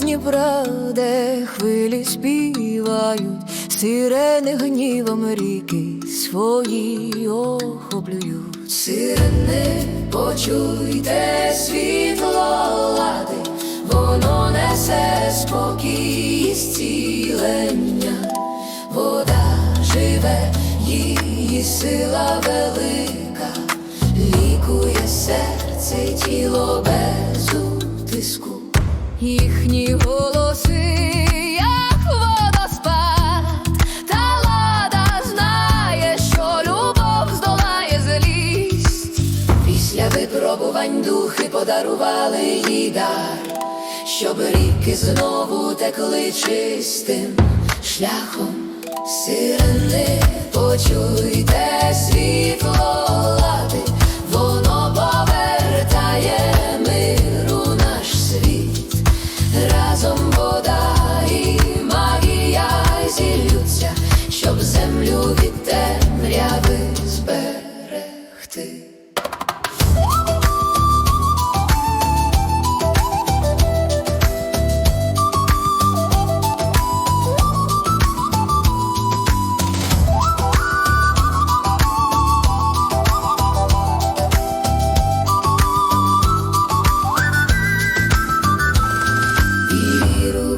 Дніпра, де хвилі співають, сирени гнівом ріки свої охоплюють. Сирени, почуйте світло лади, воно несе спокій і зцілення. Вода живе, її сила велика, лікує серце тіло без утиску. Їхні голоси, як водоспад, та лада знає, що любов здолає злість. Після випробувань духи подарували їй дар, щоб ріки знову текли чистим шляхом. Сирени, почуйте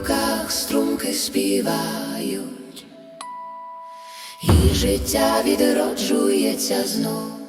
руках струмки співають, і життя відроджується знову.